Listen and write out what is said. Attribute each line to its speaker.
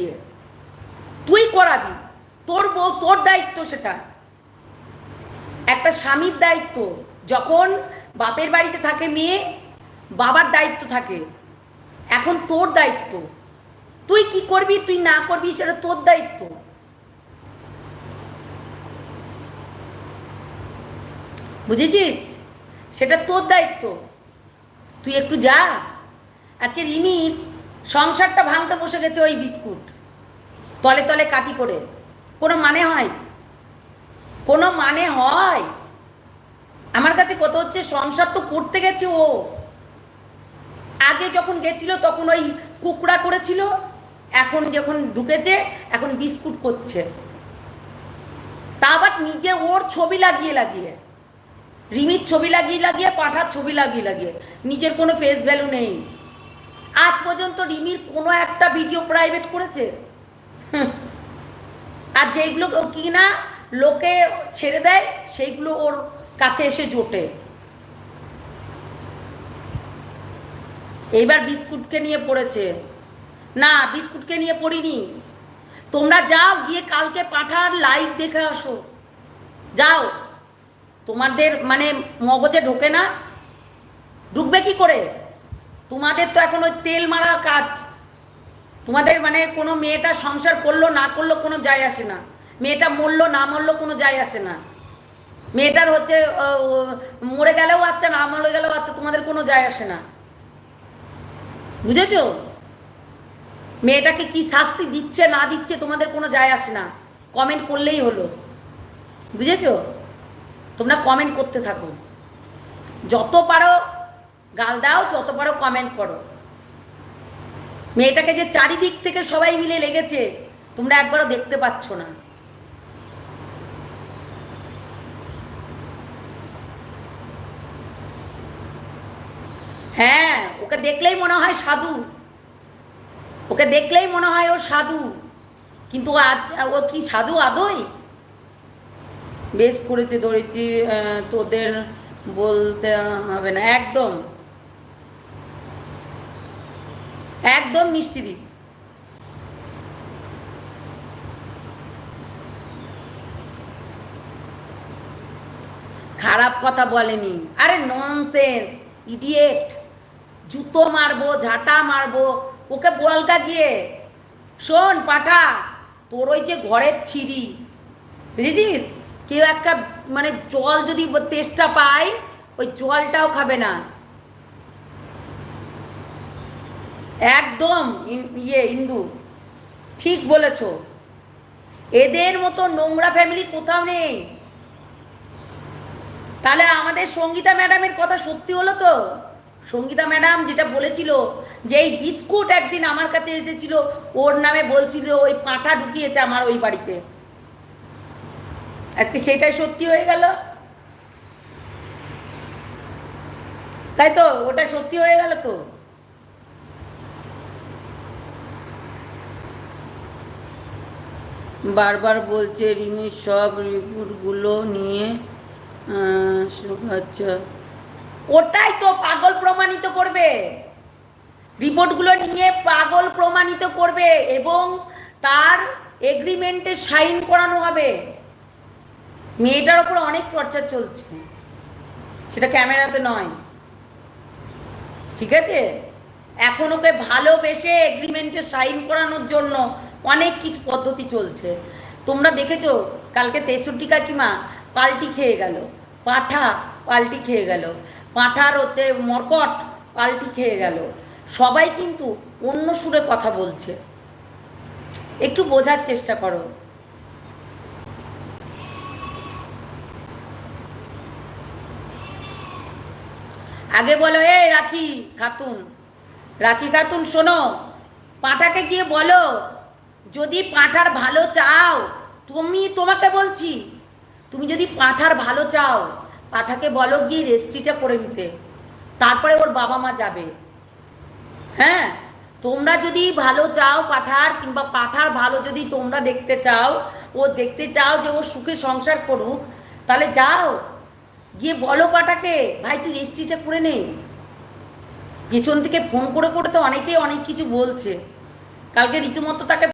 Speaker 1: গিয়ে। তুই করাবি। তোর বউ, তোর দায়িত্ব সেটা। একটা স্বামীর দায়িত্ব। যখন বাপের বাড়িতে থাকে মেয়ে, বাবার দায়িত্ব থাকে। এখন তোর দায়িত্ব। তুই কি করবি, তুই না করবি, সেটা তোর দায়িত্ব। বুঝেছিস? সেটা তোর দায়িত্ব। তুই একটু যা। আজকে রিমির সংসারটা ভাঙতে বসে গেছে ওই বিস্কুট। তলে তলে কাটি করে। কোনো মানে হয়? কোনো মানে হয়? আমার কাছে কত হচ্ছে, সংসার তো করতে গেছে ও। আগে যখন গেছিল তখন ওই কুকড়া করেছিল, এখন যখন ঢুকেছে, এখন বিস্কুট করছে। তা আবার নিজে ওর ছবি লাগিয়ে লাগিয়ে। রিমির ছবি লাগিয়ে লাগিয়ে, পাঠার ছবি লাগিয়ে লাগিয়ে। নিজের কোনো ফেস ভ্যালু নেই। আজ পর্যন্ত রিমির কোনো একটা ভিডিও প্রাইভেট করেছে। আর যেগুলো ও কি না লোকে ছেড়ে দেয়, সেইগুলো ওর কাছে এসে জোটে। এইবার বিস্কুটকে নিয়ে পড়েছে। না, বিস্কুটকে নিয়ে পড়িনি। তোমরা যাও, গিয়ে কালকে পাঠার লাইভ দেখে আসো। যাও। তোমাদের মানে মগজে ঢোকে না। ঢুকবে কি করে? তোমাদের তো এখন ওই তেল মারা কাজ। তোমাদের মানে কোনো মেয়েটা সংসার করল, না করল, কোনো যায় আসে না। মেয়েটা মরলো, না মরলো, কোনো যায় আসে না। মেয়েটার হচ্ছে মরে গেলেও আচ্ছা না মরে গেলেও আচ্ছা তোমাদের কোনো যায় আসে না। বুঝেছ? মেয়েটাকে কি শাস্তি দিচ্ছে, না দিচ্ছে, তোমাদের কোনো যায় আসে না। কমেন্ট করলেই হলো। বুঝেছ? তোমরা কমেন্ট করতে থাকো। যত পারো গাল দাও, যত পারো কমেন্ট করো। মেয়েটাকে যে চারিদিক থেকে সবাই মিলে লেগেছে, তোমরা একবারও দেখতে পাচ্ছ না। হ্যাঁ ওকে দেখলেই মনে হয় সাধু। ওকে দেখলেই মনে হয় ও সাধু। কিন্তু ও কি সাধু আদই? বেশ করেছে ধরিত্রী তোদের বলতে হবে না, একদম। একদম মিষ্টি খারাপ কথা বলেনি। আরে ননসেন্স ইডিয়েট জুতো মারবো, ঝাঁটা মারবো, ওকে বলগা গিয়ে। শোন, পাঠা, তোর ওই যে ঘরের ছিঁড়ি। বুঝেছিস? কেউ একটা মানে জল যদি তেষ্টা পায়, ওই জলটাও খাবে না। একদম ইয়ে ইন্দু। ঠিক বলেছ। এদের মতো নোংরা ফ্যামিলি কোথাও নেই। তাহলে আমাদের সঙ্গীতা ম্যাডামের কথা সত্যি হলো তো? সঙ্গীতা ম্যাডাম যেটা বলেছিল যে এই বিস্কুট একদিন আমার কাছে এসেছিল, ওর নামে বলছিল, ওই পাঁঠা ঢুকিয়েছে আমার ওই বাড়িতে। আজকে সেটাই সত্যি হয়ে গেল? তাই তো? ওটা সত্যি হয়ে গেল তো? বারবার বলছে রিমির সব রিপোর্টগুলো নিয়ে আচ্ছা। ওটাই তো পাগল প্রমাণিত করবে। রিপোর্টগুলো নিয়ে পাগল প্রমাণিত করবে এবং তার এগ্রিমেন্টে সাইন করানো হবে। মেয়েটার ওপর অনেক চর্চা চলছে। সেটা ক্যামেরাতে নয়। ঠিক আছে? এখন ওকে ভালোবেসে এগ্রিমেন্টে সাইন করানোর জন্য অনেক কিছু পদ্ধতি চলছে। তোমরা দেখেছ, কালকে তেষট্টি কাকিমা পাল্টি খেয়ে গেল। পাঠা পাল্টি খেয়ে গেল। পাঠার হচ্ছে মরকট পাল্টি খেয়ে গেল। সবাই কিন্তু অন্য সুরে কথা বলছে। একটু বোঝার চেষ্টা করো। আগে বলো, এ রাখি খাতুন রাখি খাতুন শোনো, পাঁঠাকে গিয়ে বলো যদি পাঁঠার ভালো চাও, তুমি, তোমাকে বলছি, তুমি যদি পাঁঠার ভালো চাও, পাঁঠাকে বলো গিয়ে রেস্ট্রিটা করে নিতে। তারপরে ওর বাবা মা যাবে। হ্যাঁ তোমরা যদি ভালো চাও পাঠার, কিংবা পাঠার ভালো যদি তোমরা দেখতে চাও, ও দেখতে চাও যে ও সুখে সংসার করুক, তাহলে যাও, গিয়ে বলো পাঠাকে, ভাই, তুই রেজিস্ট্রিটা করে নে। পেছন থেকে ফোন করে করে তো অনেকেই অনেক কিছু বলছে। কালকে রীতিমতো তাকে